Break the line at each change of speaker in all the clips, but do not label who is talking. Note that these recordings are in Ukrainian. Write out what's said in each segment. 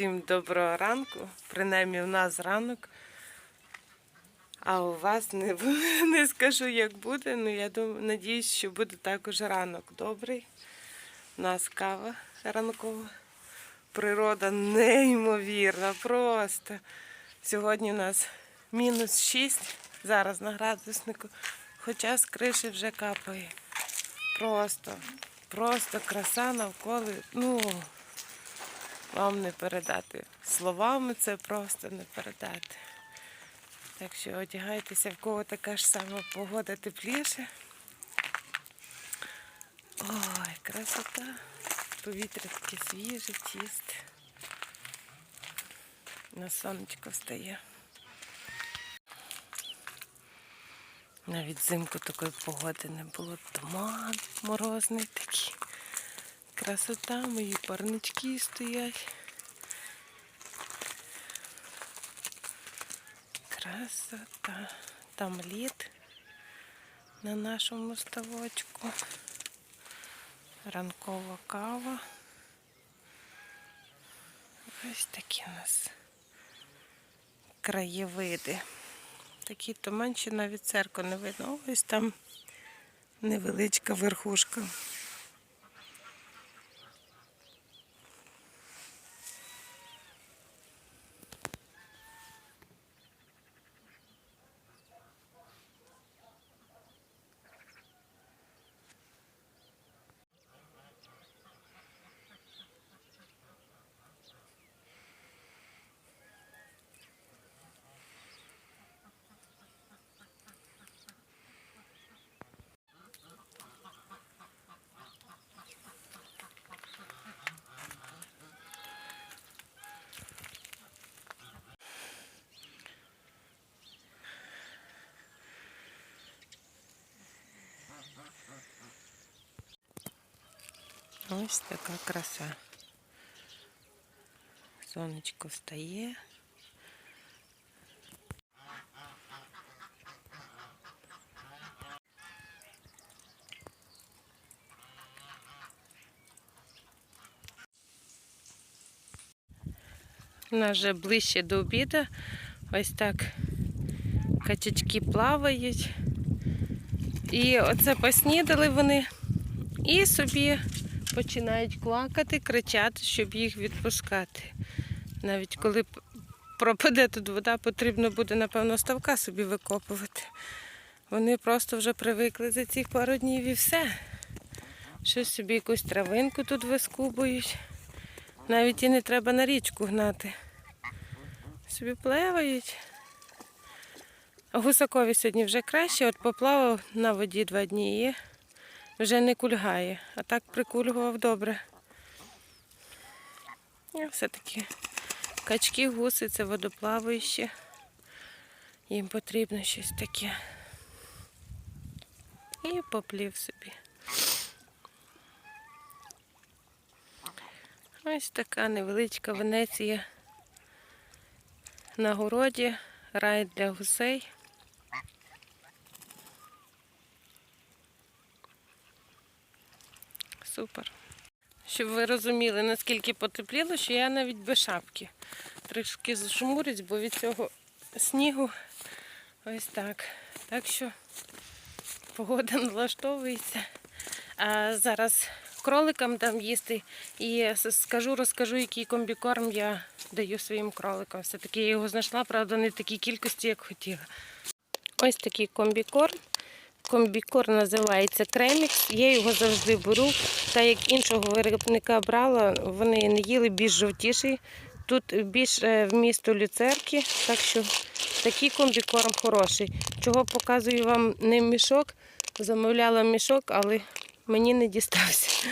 Всім доброго ранку. Принаймні в нас ранок. А у вас не, не скажу, як буде. Ну я думаю, надіюсь, що буде також ранок добрий. У нас кава ранкова. Природа неймовірна, просто. Сьогодні у нас мінус 6, зараз на градуснику, хоча з криші вже капає. Просто, просто краса навколо. Ну, вам не передати. Словами це просто не передати. Так що одягайтеся, в кого така ж сама погода тепліше. Ой, красота. Повітря таке свіже, чисте. На сонечко встає. Навіть взимку такої погоди не було. Туман морозний такий. Красота, мої парнички стоять. Красота. Там лід на нашому ставочку. Ранкова кава. Ось такі у нас краєвиди. Такі туман, що навіть церкву не видно. Ось там невеличка верхушка. Ось така краса. Сонечко встає. У нас вже ближче до обіду. Ось так качечки плавають. І оце поснідали вони. І собі починають квакати, кричати, щоб їх відпускати. Навіть коли пропаде тут вода, потрібно буде, напевно, ставка собі викопувати. Вони просто вже привикли за цих пару днів і все. Щось собі якусь травинку тут вискубують. Навіть і не треба на річку гнати. Собі пливають. А Гусакові сьогодні вже краще, от поплавав на воді два дні і вже не кульгає, а так прикульгував добре. Все-таки качки, гуси це водоплаваючі. Їм потрібно щось таке. І поплів собі. Ось така невеличка Венеція на городі, рай для гусей. Супер. Щоб ви розуміли, наскільки потепліло, що я навіть без шапки. Трішки зажмурюсь, бо від цього снігу ось так. Так що погода налаштовується. А зараз кроликам дам їсти і скажу, розкажу, який комбікорм я даю своїм кроликам. Все-таки я його знайшла, правда, не в такій кількості, як хотіла. Ось такий комбікорм. Комбікорм називається Кремікс. Я його завжди беру. Та як іншого виробника брала, вони не їли більш жовтіший. Тут більш е, вмісту люцерки, так що такий комбікорм хороший. Чого показую вам не мішок. Замовляла мішок, але мені не дістався.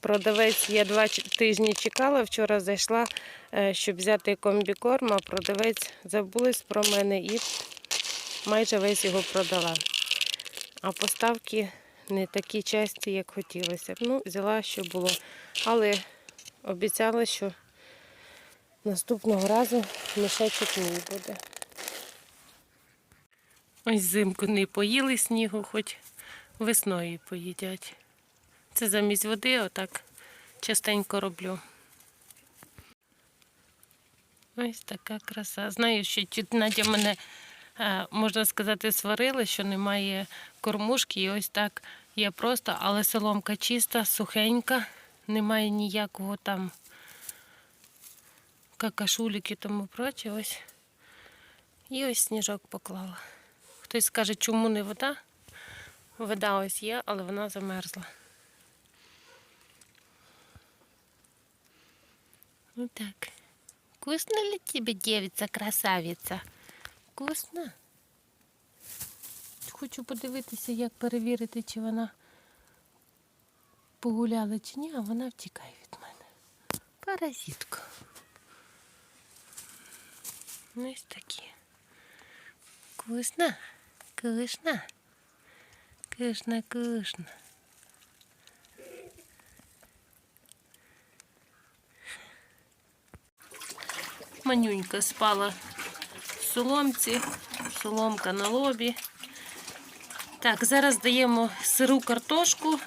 Продавець я два тижні чекала. Вчора зайшла, е, щоб взяти комбікорм, а продавець забулись про мене і майже весь його продала. А поставки не такі часті, як хотілося. Ну, взяла, що було. Але обіцяла, що наступного разу мішечок мій буде. Ось зимку не поїли снігу, хоч весною поїдять. Це замість води отак частенько роблю. Ось така краса. Знаю, що тіть Надя мене, можна сказати, сварила, що немає кормушки. І ось так є просто, але соломка чиста, сухенька, немає ніякого там какашулік і тому проче. Ось. І ось сніжок поклала. Хтось скаже, чому не вода? Вода ось є, але вона замерзла. Ну так. Вкусно ли тебе, девица, красавица? Вкусно? Хочу подивитися, як перевірити, чи вона погуляла чи ні, а вона втікає від мене. Паразитка. Ну, ось такі. Вкусно? Вкусно? Вкусно, вкусно. Манюнька спала соломці, соломка на лобі. Так, зараз даємо сиру картошку,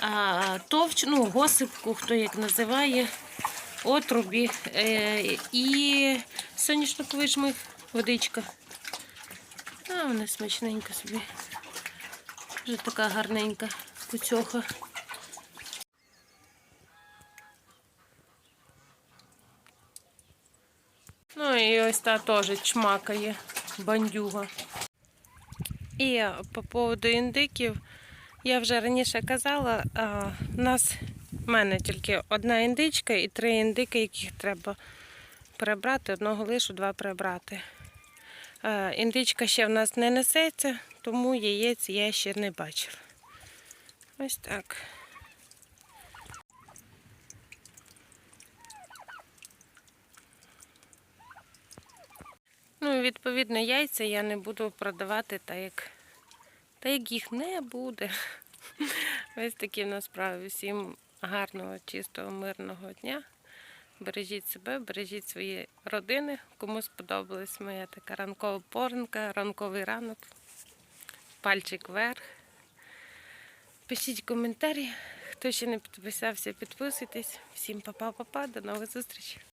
а, товч, ну, госипку, хто як називає, отрубі е, і соняшниковий жмих, водичка. А, вона смачненька собі. Вже така гарненька куцьоха. І ось та теж чмакає бандюга. І по поводу індиків, я вже раніше казала, у нас в мене тільки одна індичка і три індики, яких треба прибрати, одного лишу, два прибрати. Індичка ще в нас не несеться, тому яєць я ще не бачив. Ось так. Ну, відповідно, яйця я не буду продавати так, як, та як їх не буде. Ось такі в нас справи. Всім гарного, чистого, мирного дня. Бережіть себе, бережіть свої родини. Кому сподобалась моя така ранкова порнка, ранковий ранок. Пальчик вверх. Пишіть коментарі. Хто ще не підписався, підписуйтесь. Всім па-па-па-па, до нових зустрічей.